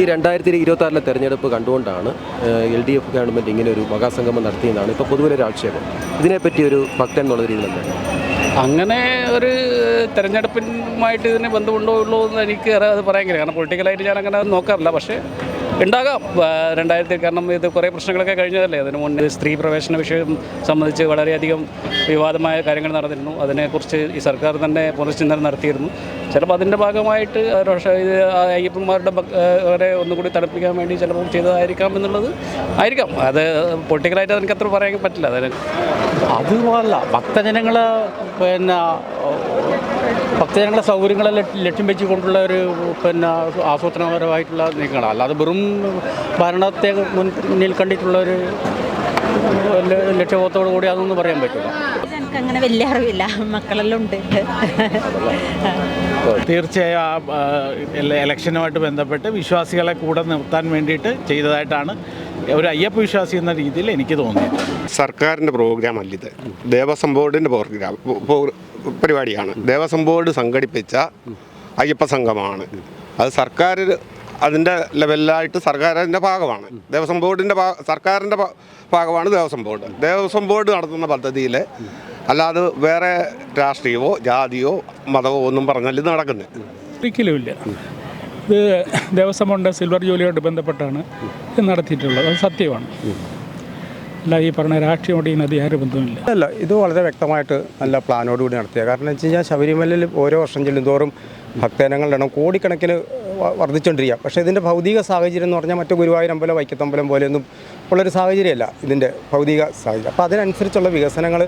ഈ രണ്ടായിരത്തി ഇരുപത്തി ആറിലെ തെരഞ്ഞെടുപ്പ് കണ്ടുകൊണ്ടാണ് എൽ ഡി എഫ് ഗവൺമെന്റ് ഇങ്ങനെ ഒരു മഹാസംഗമം നടത്തിയെന്നാണ് ഇപ്പോൾ പൊതുവെ ഒരു ആക്ഷേപം. ഇതിനെപ്പറ്റി ഒരു ഭക്തൻ എന്നുള്ള രീതിയിൽ അങ്ങനെ ഒരു തെരഞ്ഞെടുപ്പുമായിട്ട് ഇതിന് ബന്ധമുണ്ടോ ഉള്ളൂ എന്ന് എനിക്ക് അത് പറയാൻ കഴിയും കാരണം പൊളിറ്റിക്കലായിട്ട് ഞാൻ അങ്ങനെ നോക്കാറില്ല. പക്ഷേ ഉണ്ടാകാം. രണ്ടായിരത്തി കാരണം ഇത് കുറേ പ്രശ്നങ്ങളൊക്കെ കഴിഞ്ഞതല്ലേ. അതിന് മുന്നേ സ്ത്രീ പ്രവേശന വിഷയം സംബന്ധിച്ച് വളരെയധികം വിവാദമായ കാര്യങ്ങൾ നടന്നിരുന്നു. അതിനെക്കുറിച്ച് ഈ സർക്കാർ തന്നെ പുനർചിന്തനം നടത്തിയിരുന്നു. ചിലപ്പോൾ അതിന്റെ ഭാഗമായിട്ട് ഇത് അയ്യപ്പന്മാരുടെ അവരെ ഒന്നുകൂടി തണുപ്പിക്കാൻ വേണ്ടി ചിലപ്പോൾ ചെയ്തതായിരിക്കാം എന്നുള്ളത് ആയിരിക്കാം. അത് പൊളിറ്റിക്കലായിട്ട് എനിക്ക് അത്ര പറയാൻ പറ്റില്ല. അതിന് അതുമല്ല ഭക്തജനങ്ങൾ പിന്നെ ഭക്തജനങ്ങളെ സൗകര്യങ്ങളെ ലക്ഷ്യം- വെച്ചുകൊണ്ടുള്ള ഒരു പിന്നെ ആസൂത്രണപരമായിട്ടുള്ള നീക്കങ്ങളാണ് അല്ലാതെ വെറും ഭരണത്തെ മുന്നിൽ കണ്ടിട്ടുള്ള ഒരു ലക്ഷ്യബോധത്തോടു കൂടി അതൊന്നും പറയാൻ പറ്റില്ല അങ്ങനെ വലിയ അറിവില്ല. മക്കളെല്ലാം ഉണ്ട്. തീർച്ചയായും ഇലക്ഷനുമായിട്ട് ബന്ധപ്പെട്ട് വിശ്വാസികളെ കൂടെ നിർത്താൻ വേണ്ടിയിട്ട് ചെയ്തതായിട്ടാണ് ഒരു അയ്യപ്പ വിശ്വാസി എന്ന രീതിയിൽ എനിക്ക് തോന്നിയത്. സർക്കാരിന്റെ പ്രോഗ്രാം അല്ല ഇത്. ദേവസ്വം ബോർഡിന്റെ പ്രോഗ്രാം പരിപാടിയാണ്. ദേവസ്വം ബോർഡ് സംഘടിപ്പിച്ച അയ്യപ്പ സംഘമാണ്. അത് സർക്കാർ അതിന്റെ ലെവലിലായിട്ട് സർക്കാരിന്റെ ഭാഗമാണ്. ദേവസ്വം ബോർഡിന്റെ സർക്കാരിന്റെ ഭാഗമാണ് ദേവസ്വം ബോർഡ്. ദേവസ്വം ബോർഡ് നടത്തുന്ന പദ്ധതിയിൽ അല്ലാതെ വേറെ രാഷ്ട്രീയമോ ജാതിയോ മതമോ ഒന്നും പറഞ്ഞാൽ ഇത് നടക്കുന്നത് ഒരിക്കലുമില്ല ഇത് ദേവസ്വം ബോണ്ട് സിൽവർ ജോലിയായിട്ട് ബന്ധപ്പെട്ടാണ് നടത്തിയിട്ടുള്ളത്. അത് സത്യമാണ്. അല്ല ഈ പറഞ്ഞ രാഷ്ട്രീയമായിട്ട് നദി ആരും ബന്ധമില്ല അല്ല ഇത് വളരെ വ്യക്തമായിട്ട് നല്ല പ്ലാനോടുകൂടി നടത്തിയ കാരണം വെച്ച് കഴിഞ്ഞാൽ ശബരിമലയിൽ ഓരോ വർഷം ചെല്ലുന്തോറും ഭക്തജനങ്ങളുടെ എണ്ണം കോടിക്കണക്കിന് വർദ്ധിച്ചുകൊണ്ടിരിക്കുക പക്ഷേ ഇതിന്റെ ഭൗതിക സാഹചര്യം എന്ന് പറഞ്ഞാൽ മറ്റു ഗുരുവായൂരമ്പലം വൈക്കത്തമ്പലം പോലെയൊന്നും ഉള്ളൊരു സാഹചര്യമല്ല ഇതിന്റെ ഭൗതിക സാഹചര്യം. അപ്പോൾ അതിനനുസരിച്ചുള്ള വികസനങ്ങൾ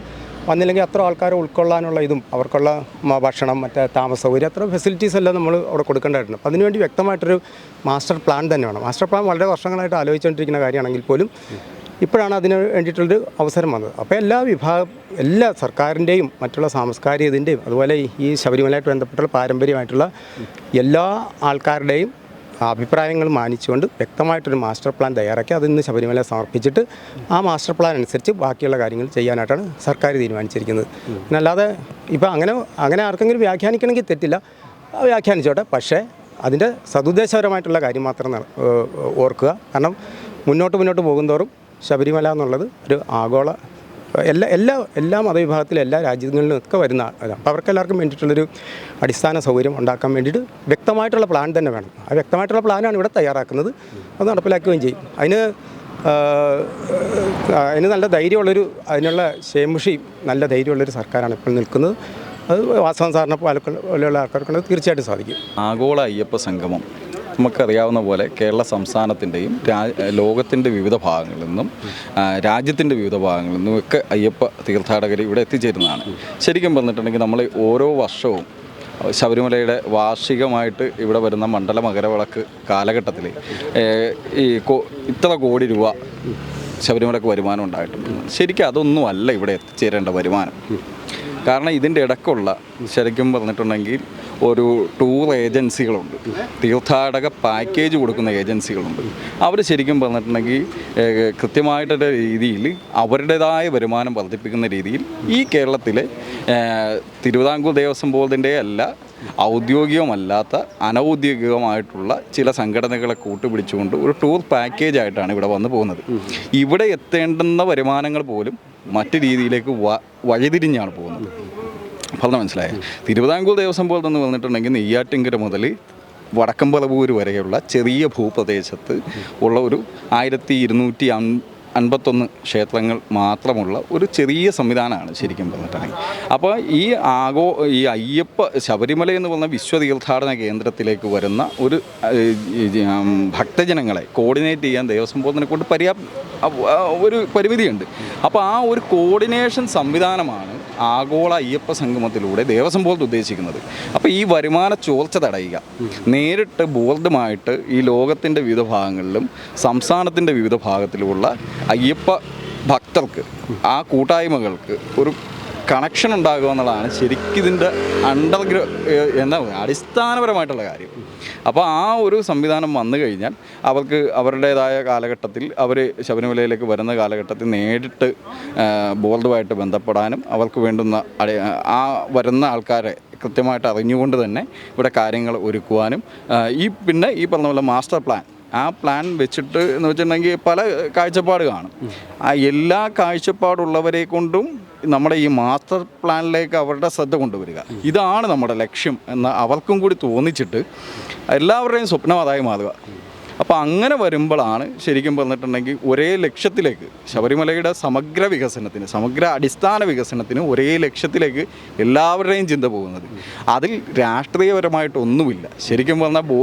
വന്നില്ലെങ്കിൽ അത്ര ആൾക്കാരെ ഉൾക്കൊള്ളാനുള്ള ഇതും അവർക്കുള്ള ഭക്ഷണം മറ്റേ താമസ സൗകര്യം അത്ര ഫെസിലിറ്റീസ് എല്ലാം നമ്മൾ അവിടെ കൊടുക്കേണ്ടതായിട്ടുണ്ട്. അപ്പോൾ അതിനുവേണ്ടി വ്യക്തമായിട്ടൊരു മാസ്റ്റർ പ്ലാൻ തന്നെ വേണം മാസ്റ്റർ പ്ലാൻ വളരെ വർഷങ്ങളായിട്ട് ആലോചിച്ചുകൊണ്ടിരിക്കുന്ന കാര്യമാണെങ്കിൽ പോലും ഇപ്പോഴാണ് അതിന് വേണ്ടിയിട്ടുള്ളൊരു അവസരം വന്നത്. അപ്പോൾ എല്ലാ വിഭാഗം എല്ലാ സർക്കാരിന്റെയും മറ്റുള്ള സാംസ്കാരിക ഇതിന്റെയും അതുപോലെ ഈ ശബരിമലയായിട്ട് ബന്ധപ്പെട്ടുള്ള പാരമ്പര്യമായിട്ടുള്ള എല്ലാ ആൾക്കാരുടെയും അഭിപ്രായങ്ങൾ മാനിച്ചുകൊണ്ട് വ്യക്തമായിട്ടൊരു മാസ്റ്റർ പ്ലാൻ തയ്യാറാക്കി അതിന്ന് ശബരിമല സമർപ്പിച്ചിട്ട് ആ മാസ്റ്റർ പ്ലാൻ അനുസരിച്ച് ബാക്കിയുള്ള കാര്യങ്ങൾ ചെയ്യാനായിട്ടാണ് സർക്കാർ തീരുമാനിച്ചിരിക്കുന്നത്. അല്ലാതെ ഇപ്പോൾ അങ്ങനെ അങ്ങനെ ആർക്കെങ്കിലും വ്യാഖ്യാനിക്കണമെങ്കിൽ തെറ്റില്ല. വ്യാഖ്യാനിച്ചോട്ടെ. പക്ഷേ അതിന്റെ സതുദ്ദേശപരമായിട്ടുള്ള കാര്യം മാത്രം ഓർക്കുക. കാരണം മുന്നോട്ട് മുന്നോട്ട് പോകുന്തോറും ശബരിമല എന്നുള്ളത് ഒരു ആഗോള എല്ലാ എല്ലാ എല്ലാ മതവിഭാഗത്തിലും എല്ലാ രാജ്യങ്ങളിലും ഒക്കെ വരുന്ന അതാണ് അപ്പോൾ അവർക്ക് എല്ലാവർക്കും വേണ്ടിയിട്ടുള്ളൊരു അടിസ്ഥാന സൗകര്യം ഉണ്ടാക്കാൻ വേണ്ടിയിട്ട് വ്യക്തമായിട്ടുള്ള പ്ലാൻ തന്നെ വേണം. ആ വ്യക്തമായിട്ടുള്ള പ്ലാനാണ് ഇവിടെ തയ്യാറാക്കുന്നത്. അത് നടപ്പിലാക്കുകയും ചെയ്യും. അതിന് അതിന് നല്ല ധൈര്യമുള്ളൊരു അതിനുള്ള ശേമുഷി നല്ല ധൈര്യമുള്ളൊരു സർക്കാരാണ് ഇപ്പോൾ നിൽക്കുന്നത്. അത് വാസവൻ സാറിനെ പോലെയുള്ള ആൾക്കാർക്കുള്ളത് തീർച്ചയായിട്ടും സാധിക്കും. ആഗോള അയ്യപ്പ സംഗമം. നമുക്കറിയാവുന്ന പോലെ കേരള സംസ്ഥാനത്തിന്റെയും ലോകത്തിന്റെ വിവിധ ഭാഗങ്ങളിൽ നിന്നും രാജ്യത്തിന്റെ വിവിധ ഭാഗങ്ങളിൽ നിന്നും ഒക്കെ അയ്യപ്പ തീർത്ഥാടകർ ഇവിടെ എത്തിച്ചേരുന്നതാണ്. ശരിക്കും പറഞ്ഞിട്ടുണ്ടെങ്കിൽ നമ്മൾ ഓരോ വർഷവും ശബരിമലയുടെ വാർഷികമായിട്ട് ഇവിടെ വരുന്ന മണ്ഡല മകരവിളക്ക് കാലഘട്ടത്തിൽ ഈ ഇത്ര കോടി രൂപ ശബരിമലക്ക് വരുമാനം ഉണ്ടായിട്ടുണ്ട്. ശരിക്കും അതൊന്നുമല്ല ഇവിടെ എത്തിച്ചേരേണ്ട വരുമാനം. കാരണം ഇതിന്റെ ഇടക്കുള്ള ശരിക്കും പറഞ്ഞിട്ടുണ്ടെങ്കിൽ ഒരു ടൂർ ഏജൻസികളുണ്ട് തീർത്ഥാടക പാക്കേജ് കൊടുക്കുന്ന ഏജൻസികളുണ്ട് അവർ ശരിക്കും പറഞ്ഞിട്ടുണ്ടെങ്കിൽ കൃത്യമായിട്ടൊരു രീതിയിൽ അവരുടേതായ വരുമാനം വർദ്ധിപ്പിക്കുന്ന രീതിയിൽ ഈ കേരളത്തിലെ തിരുവിതാംകൂർ ദേവസ്വം ബോർഡിന്റെ അല്ല ഔദ്യോഗികമല്ലാത്ത അനൗദ്യോഗികമായിട്ടുള്ള ചില സംഘടനകളെ കൂട്ടുപിടിച്ചുകൊണ്ട് ഒരു ടൂർ പാക്കേജായിട്ടാണ് ഇവിടെ വന്നു പോകുന്നത്. ഇവിടെ എത്തേണ്ടുന്ന വരുമാനങ്ങൾ പോലും മറ്റു രീതിയിലേക്ക് വഴിതിരിഞ്ഞാണ് പോകുന്നത്. പറഞ്ഞ മനസ്സിലായോ? തിരുവിതാംകൂർ ദേവസ്വം ബോർഡ് എന്ന് പറഞ്ഞിട്ടുണ്ടെങ്കിൽ നെയ്യാറ്റിങ്കര മുതൽ വടക്കമ്പലപൂര് വരെയുള്ള ചെറിയ ഭൂപ്രദേശത്ത് ഉള്ള ഒരു ആയിരത്തി ഇരുന്നൂറ്റി അൻപത്തൊന്ന് ക്ഷേത്രങ്ങൾ മാത്രമുള്ള ഒരു ചെറിയ സംവിധാനമാണ് ശരിക്കും പറഞ്ഞിട്ടുണ്ടെങ്കിൽ. അപ്പോൾ ഈ ആഗോ ഈ അയ്യപ്പ ശബരിമല എന്ന് പറഞ്ഞ വിശ്വതീർത്ഥാടന കേന്ദ്രത്തിലേക്ക് വരുന്ന ഒരു ഭക്തജനങ്ങളെ കോർഡിനേറ്റ് ചെയ്യാൻ ദേവസ്വം ബോർഡിനെ കൊണ്ട് പര്യാപ്ത ഒരു പരിമിതിയുണ്ട്. അപ്പോൾ ആ ഒരു കോർഡിനേഷൻ സംവിധാനമാണ് ആഗോള അയ്യപ്പ സംഗമത്തിലൂടെ ദേവസ്വം ബോർഡ് ഉദ്ദേശിക്കുന്നത്. അപ്പോൾ ഈ വരുമാന ചോർച്ച തടയുക. നേരിട്ട് ബോർഡുമായിട്ട് ഈ ലോകത്തിന്റെ വിവിധ ഭാഗങ്ങളിലും സംസ്ഥാനത്തിന്റെ വിവിധ ഭാഗത്തിലുമുള്ള അയ്യപ്പ ഭക്തർക്ക് ആ കൂട്ടായ്മകൾക്ക് ഒരു കണക്ഷൻ ഉണ്ടാകുക എന്നുള്ളതാണ് ശരിക്കും ഇതിന്റെ അണ്ടർഗ്ര എന്താ അടിസ്ഥാനപരമായിട്ടുള്ള കാര്യം. അപ്പോൾ ആ ഒരു സംവിധാനം വന്നു കഴിഞ്ഞാൽ അവർക്ക് അവരുടേതായ കാലഘട്ടത്തിൽ അവർ ശബരിമലയിലേക്ക് വരുന്ന കാലഘട്ടത്തിൽ നേരിട്ട് ബോർഡുമായിട്ട് ബന്ധപ്പെടാനും അവർക്ക് വേണ്ടുന്ന ആ വരുന്ന ആൾക്കാരെ കൃത്യമായിട്ട് അറിഞ്ഞുകൊണ്ട് തന്നെ ഇവിടെ കാര്യങ്ങൾ ഒരുക്കുവാനും ഈ പിന്നെ ഈ പറഞ്ഞ പോലെ മാസ്റ്റർ പ്ലാൻ. ആ പ്ലാൻ വെച്ചിട്ട് എന്ന് വെച്ചിട്ടുണ്ടെങ്കിൽ പല കാഴ്ചപ്പാട് കാണും. ആ എല്ലാ കാഴ്ചപ്പാടുള്ളവരെ കൊണ്ടും നമ്മുടെ ഈ മാസ്റ്റർ പ്ലാനിലേക്ക് അവരുടെ ശ്രദ്ധ കൊണ്ടുവരിക. ഇതാണ് നമ്മുടെ ലക്ഷ്യം എന്ന് അവർക്കും കൂടി തോന്നിച്ചിട്ട് എല്ലാവരുടെയും സ്വപ്നം അതായി മാറുക. അപ്പോൾ അങ്ങനെ വരുമ്പോഴാണ് ശരിക്കും പറഞ്ഞിട്ടുണ്ടെങ്കിൽ ഒരേ ലക്ഷ്യത്തിലേക്ക് ശബരിമലയുടെ സമഗ്ര വികസനത്തിന് സമഗ്ര അടിസ്ഥാന വികസനത്തിന് ഒരേ ലക്ഷ്യത്തിലേക്ക് എല്ലാവരുടെയും ചിന്ത പോകുന്നത്. അതിൽ രാഷ്ട്രീയപരമായിട്ടൊന്നുമില്ല. ശരിക്കും പറഞ്ഞാൽ ബോ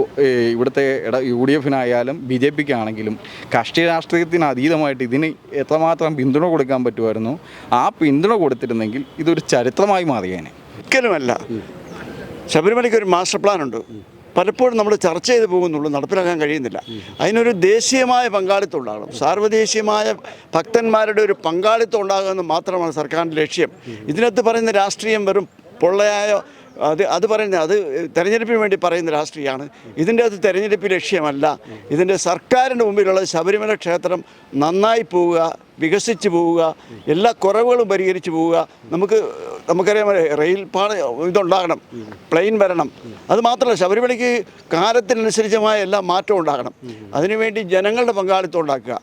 ഇവിടുത്തെ ഇട യു ഡി എഫിനായാലും ബി ജെ പിക്ക് ആണെങ്കിലും കക്ഷി രാഷ്ട്രീയത്തിന് അതീതമായിട്ട് ഇതിന് എത്രമാത്രം പിന്തുണ കൊടുക്കാൻ പറ്റുമായിരുന്നു ആ പിന്തുണ കൊടുത്തിരുന്നെങ്കിൽ ഇതൊരു ചരിത്രമായി മാറിയേനെ. ഒരിക്കലുമല്ല. ശബരിമലയ്ക്ക് ഒരു മാസ്റ്റർ പ്ലാൻ ഉണ്ട് പലപ്പോഴും നമ്മൾ ചർച്ച ചെയ്ത് പോകുന്നുള്ളൂ നടപ്പിലാക്കാൻ കഴിയുന്നില്ല. അതിനൊരു ദേശീയമായ പങ്കാളിത്തം ഉണ്ടാകണം. സാർവദേശീയമായ ഭക്തന്മാരുടെ ഒരു പങ്കാളിത്തം ഉണ്ടാകുമെന്ന് മാത്രമാണ് സർക്കാരിന്റെ ലക്ഷ്യം. ഇതിനകത്ത് പറയുന്ന രാഷ്ട്രീയം വെറും പൊള്ളയായ അത് അത് പറയുന്ന അത് തെരഞ്ഞെടുപ്പിന് വേണ്ടി പറയുന്ന രാഷ്ട്രീയമാണ്. ഇതിന്റെ അത് തെരഞ്ഞെടുപ്പ് ലക്ഷ്യമല്ല. ഇതിന്റെ സർക്കാരിന്റെ മുമ്പിലുള്ള ശബരിമല ക്ഷേത്രം നന്നായി പോവുക വികസിച്ച് പോവുക എല്ലാ കുറവുകളും പരിഹരിച്ച് പോവുക. നമുക്ക് നമുക്കറിയാം റെയിൽ പാത ഇതുണ്ടാകണം പ്ലെയിൻ വരണം. അത് മാത്രമല്ല ശബരിമലയ്ക്ക് കാലത്തിനനുസരിച്ചമായ എല്ലാ മാറ്റവും ഉണ്ടാകണം. അതിനുവേണ്ടി ജനങ്ങളുടെ പങ്കാളിത്തം ഉണ്ടാക്കുക.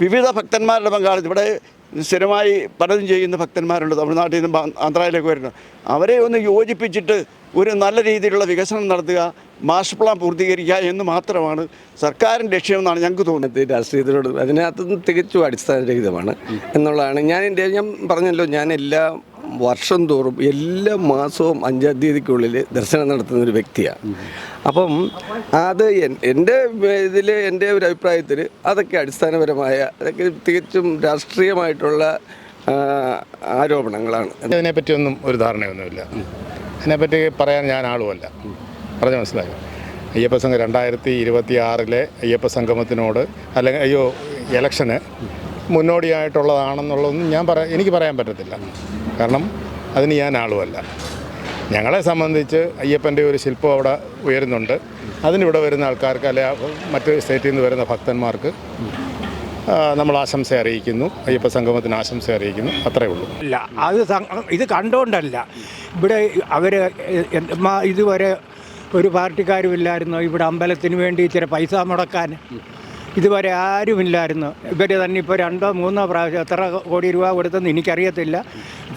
വിവിധ ഭക്തന്മാരുടെ പങ്കാളിത്തം. ഇവിടെ സ്ഥിരമായി പലതും ചെയ്യുന്ന ഭക്തന്മാരുണ്ട്. തമിഴ്നാട്ടിൽ നിന്നും ആന്ധ്രയിലേക്ക് വരുന്നത് അവരെ ഒന്ന് യോജിപ്പിച്ചിട്ട് ഒരു നല്ല രീതിയിലുള്ള വികസനം നടത്തുക മാസ്റ്റർ പ്ലാൻ പൂർത്തീകരിക്കുക എന്ന് മാത്രമാണ് സർക്കാരിന്റെ ലക്ഷ്യമെന്നാണ് ഞങ്ങൾക്ക് തോന്നുന്നത്. രാഷ്ട്രീയത്തിലോട് അതിനകത്ത് തികച്ചും അടിസ്ഥാനരഹിതമാണ് എന്നുള്ളതാണ്. ഞാൻ എന്റെ ഞാൻ പറഞ്ഞല്ലോ ഞാൻ എല്ലാ വർഷം തോറും എല്ലാ മാസവും അഞ്ചാം തീയതിക്കുള്ളിൽ ദർശനം നടത്തുന്ന ഒരു വ്യക്തിയാണ്. അപ്പം അത് എൻ- എന്റെ ഇതിൽ എന്റെ ഒരു അഭിപ്രായത്തിൽ അതൊക്കെ അടിസ്ഥാനപരമായ അതൊക്കെ തികച്ചും രാഷ്ട്രീയമായിട്ടുള്ള ആരോപണങ്ങളാണ്. അതിനെപ്പറ്റിയൊന്നും ഒരു ധാരണയൊന്നുമില്ല. അതിനെപ്പറ്റി പറയാൻ ഞാൻ ആളുമല്ല. പറഞ്ഞു മനസ്സിലായി? അയ്യപ്പ സംഘം രണ്ടായിരത്തി ഇരുപത്തി ആറിലെ അയ്യപ്പ സംഗമത്തിനോട് അല്ലെങ്കിൽ അയ്യോ ഇലക്ഷന് മുന്നോടിയായിട്ടുള്ളതാണെന്നുള്ളതൊന്നും ഞാൻ പറ എനിക്ക് പറയാൻ പറ്റത്തില്ല. കാരണം അതിന് ഞാൻ ആളുമല്ല. ഞങ്ങളെ സംബന്ധിച്ച് അയ്യപ്പന്റെ ഒരു ശില്പം അവിടെ ഉയരുന്നുണ്ട്. അതിനിവിടെ വരുന്ന ആൾക്കാർക്ക് അല്ലെ മറ്റ് സ്റ്റേറ്റിൽ നിന്ന് വരുന്ന ഭക്തന്മാർക്ക് നമ്മൾ ആശംസ അറിയിക്കുന്നു. അയ്യപ്പ സംഗമത്തിന് ആശംസ അറിയിക്കുന്നു. അത്രയേ ഉള്ളൂ. അല്ല അത് ഇത് കണ്ടുകൊണ്ടല്ല ഇവിടെ അവർ ഇതുവരെ ഒരു പാർട്ടിക്കാരും ഇല്ലായിരുന്നു. ഇവിടെ അമ്പലത്തിന് വേണ്ടി ഇച്ചിരി പൈസ മുടക്കാൻ. ഇതുവരെ ആരുമില്ലായിരുന്നു. ഇവർ തന്നെ ഇപ്പോൾ രണ്ടോ മൂന്നോ പ്രാവശ്യം എത്ര കോടി രൂപ കൊടുത്തെന്ന് എനിക്കറിയത്തില്ല.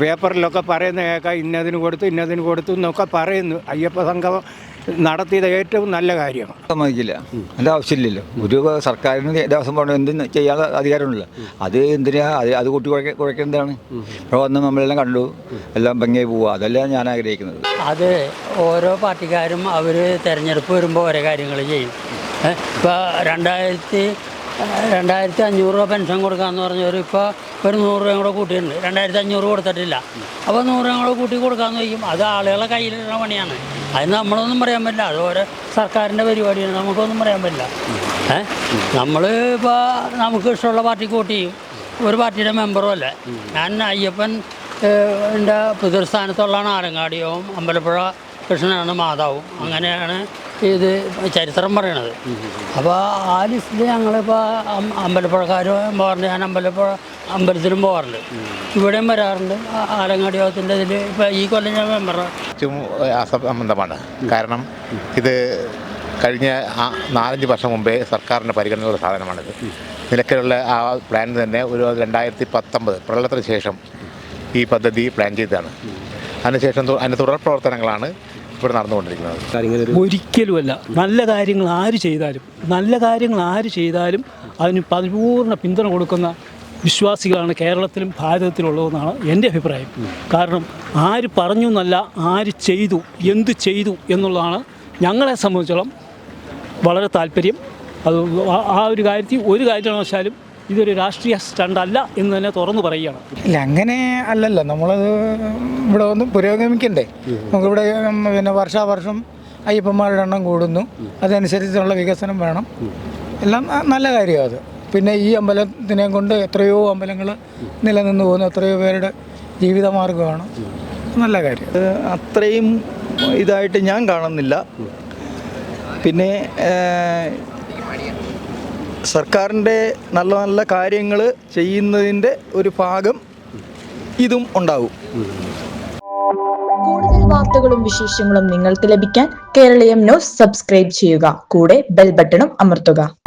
പേപ്പറിലൊക്കെ പറയുന്ന കേൾക്കാം ഇന്നതിന് കൊടുത്തു ഇന്നതിന് കൊടുത്തു എന്നൊക്കെ പറയുന്നു. അയ്യപ്പ സംഗമം നടത്തിയത് ഏറ്റവും നല്ല കാര്യമാണ്. സമ്മതിക്കില്ല. അതിന്റെ ആവശ്യമില്ലല്ലോ. ഒരു സർക്കാരിന് ദേവസ്വം ബോർഡ് എന്തും ചെയ്യാൻ അധികാരമുണ്ടല്ലോ. അത് എന്തിനാ? അത് അത് കൂട്ടി കുഴക്ക കുഴക്കേണ്ടതാണ്. ഇപ്പോൾ വന്ന് നമ്മളെല്ലാം കണ്ടു. എല്ലാം ഭംഗിയായി പോവുക അതല്ല ഞാൻ ആഗ്രഹിക്കുന്നത്. അത് ഓരോ പാർട്ടിക്കാരും അവർ തിരഞ്ഞെടുപ്പ് വരുമ്പോൾ ഓരോ കാര്യങ്ങൾ ചെയ്യും. ഇപ്പോൾ രണ്ടായിരത്തി രണ്ടായിരത്തി അഞ്ഞൂറ് രൂപ പെൻഷൻ കൊടുക്കാമെന്ന് പറഞ്ഞവർ ഇപ്പോൾ ഒരു നൂറ് രൂപയും കൂടെ കൂട്ടിയിട്ടുണ്ട്. രണ്ടായിരത്തി അഞ്ഞൂറ് കൊടുത്തിട്ടില്ല. അപ്പോൾ നൂറ് രൂപയും കൂടെ കൂട്ടി കൊടുക്കാമെന്ന് ചോദിക്കും. അത് ആളുകളെ കയ്യിലുള്ള പണിയാണ്. അതിന് നമ്മളൊന്നും പറയാൻ പറ്റില്ല. അത് ഓരോ സർക്കാരിന്റെ പരിപാടിയാണ്. നമുക്കൊന്നും പറയാൻ പറ്റില്ല. ഏഹ് നമ്മൾ ഇപ്പോൾ നമുക്ക് ഇഷ്ടമുള്ള പാർട്ടിക്ക് വോട്ട് ചെയ്യും. ഒരു പാർട്ടിയുടെ മെമ്പറും അല്ലേ. ഞാൻ അയ്യപ്പൻ എന്റെ പിതൃസ്ഥാനത്തുള്ളതാണ് ആലങ്ങാടിയവും അമ്പലപ്പുഴ കൃഷ്ണനാണ് മാതാവും. അങ്ങനെയാണ് ഇത് ചരിത്രം പറയണത്. അപ്പോൾ ആ ലിസ്റ്റിൽ ഞങ്ങളിപ്പോൾ അമ്പലപ്പുഴക്കാരും പോകാറുണ്ട്. ഞാൻ അമ്പലപ്പുഴ അമ്പലത്തിലും പോകാറുണ്ട്. ഇവിടെയും വരാറുണ്ട്. ആലങ്ങാടി യോഗത്തിന്റെ ഇതിൽ ഇപ്പോൾ ഈ കൊല്ലം ഞാൻ മെമ്പർ അസംബന്ധമാണ്. കാരണം ഇത് കഴിഞ്ഞ നാലഞ്ച് വർഷം മുമ്പേ സർക്കാരിന്റെ പരിഗണനയുള്ള സാധനമാണിത്. നിലക്കലുള്ള ആ പ്ലാൻ തന്നെ ഒരു രണ്ടായിരത്തി പത്തൊമ്പത് പ്രളയത്തിന് ശേഷം ഈ പദ്ധതി പ്ലാൻ ചെയ്തതാണ്. അതിനുശേഷം അതിന്റെ തുടർ പ്രവർത്തനങ്ങളാണ് ഇവിടെ നടന്നുകൊണ്ടിരിക്കുന്നത്. ഒരിക്കലുമല്ല. നല്ല കാര്യങ്ങൾ ആര് ചെയ്താലും നല്ല കാര്യങ്ങൾ ആര് ചെയ്താലും അതിന് പരിപൂർണ പിന്തുണ കൊടുക്കുന്ന വിശ്വാസികളാണ് കേരളത്തിലും ഭാരതത്തിലുള്ളതെന്നാണ് എന്റെ അഭിപ്രായം. കാരണം ആര് പറഞ്ഞു എന്നല്ല ആര് ചെയ്തു എന്ത് ചെയ്തു എന്നുള്ളതാണ് ഞങ്ങളെ സംബന്ധിച്ചോളം വളരെ താല്പര്യം. അത് ആ- ഒരു കാര്യത്തിൽ ഒരു കാരണവശാലും ഇതൊരു രാഷ്ട്രീയ സ്റ്റണ്ടല്ല എന്ന് തന്നെ തുറന്നു പറയുകയാണ്. ഇല്ല അങ്ങനെ അല്ലല്ലോ. നമ്മളത് ഇവിടെ ഒന്നും പുരോഗമിക്കണ്ടേ. നമുക്കിവിടെ ഇവിടെ പിന്നെ വർഷാവർഷം അയ്യപ്പന്മാരുടെ എണ്ണം കൂടുന്നു. അതനുസരിച്ചുള്ള വികസനം വേണം. എല്ലാം നല്ല കാര്യമാണ് അത്. പിന്നെ ഈ അമ്പലത്തിനെ കൊണ്ട് എത്രയോ അമ്പലങ്ങൾ നിലനിന്ന് പോകുന്നു. എത്രയോ പേരുടെ ജീവിതമാർഗമാണ്. നല്ല കാര്യം. അത്രയും ഇതായിട്ട് ഞാൻ കാണുന്നില്ല. പിന്നെ സർക്കാരിന്റെ നല്ല നല്ല കാര്യങ്ങൾ ചെയ്യുന്നതിന്റെ ഒരു ഭാഗം ഇതും ഉണ്ടാവും കൂടുതൽ വാർത്തകളും വിശേഷങ്ങളും നിങ്ങൾക്ക് ലഭിക്കാൻ കേരളീയം ന്യൂസ് സബ്സ്ക്രൈബ് ചെയ്യുക. കൂടെ ബെൽ ബട്ടണും അമർത്തുക.